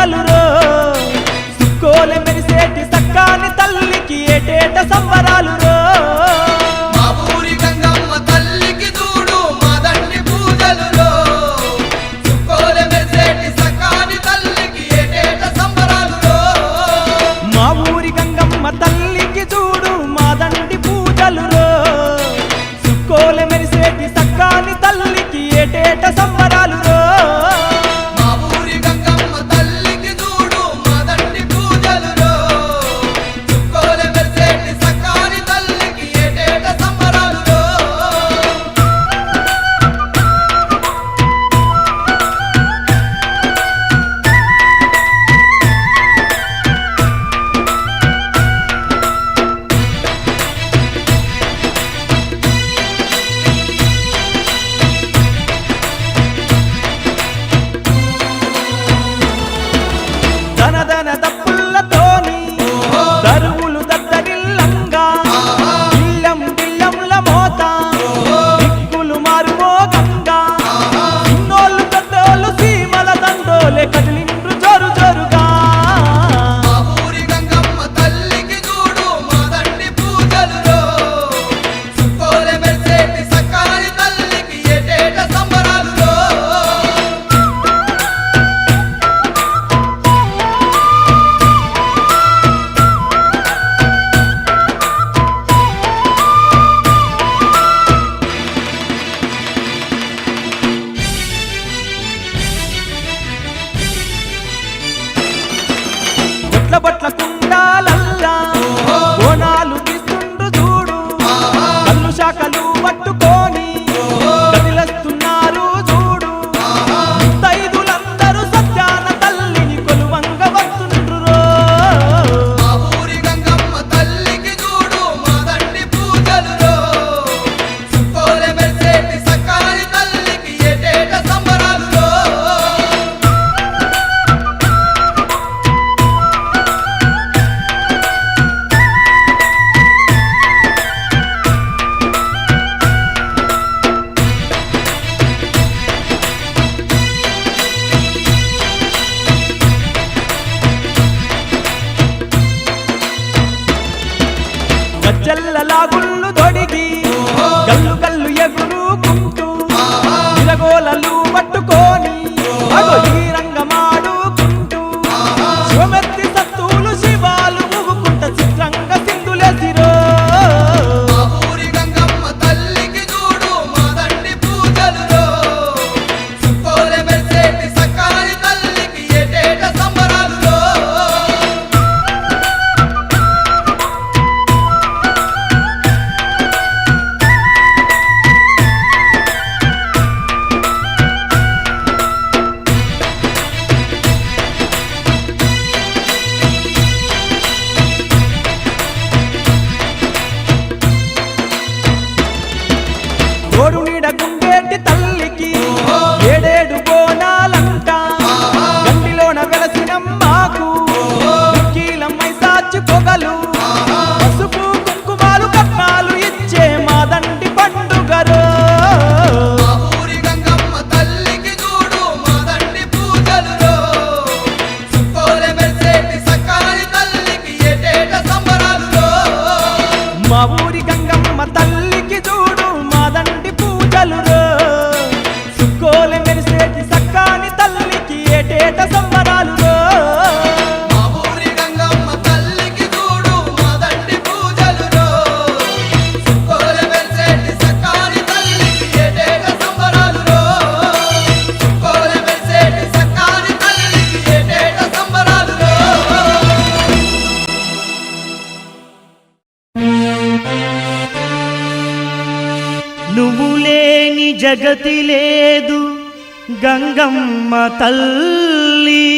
caluroso. பட்ல సజ్జల్ల లాగుళ్ళు దొడిగి కళ్ళు కళ్ళు ఎగురు Mabu జగతి లేదు గంగమ్మ తల్లి.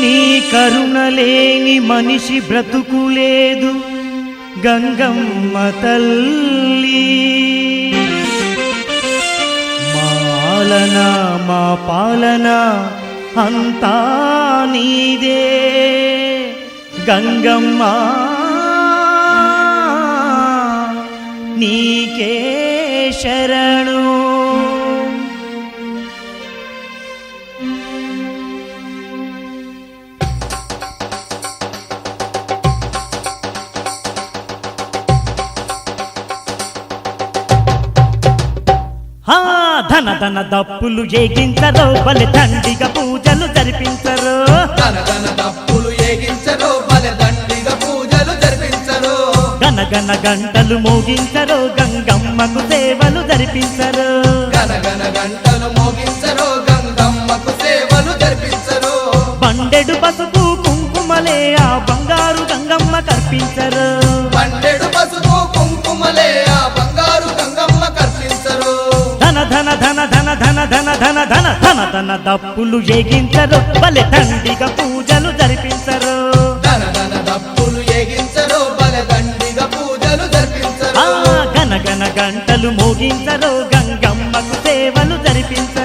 నీ కరుణ లేని మనిషి బ్రతుకు లేదు గంగమ్మ తల్లి. మాలన మా పాలన అంతా నీదే గంగమ్మ. నీ శరణు ధన ధన దప్పులు ఏగించరో బలి దండిగా పూజలు జరిపించరు గనగన డప్పులు ఏగించరు బలె దండిగా పూజలు జరిపించరు గనగన గంటలు మోగించరు గంగమ్మకు సేవలు జరిపించరు గనగన గంటలు మోగించరు గంగమ్మకు సేవలు జరిపించరు బండెడు పసుపు కుంకుమలే ఆ బంగారు గంగమ్మ కర్పించరు పండెడు పసుపు కుంకుమలే ఆ బంగారు గంగమ్మ కర్పించరు ధన ధన ధన ధన ధన ధన ధన ధన ధన ధన దప్పులు ఏగించరు బలి దండిగా పూజలు జరిపించరు గనగన గంటలు మోగించరు గంగమ్మకు సేవలు జరిపించరు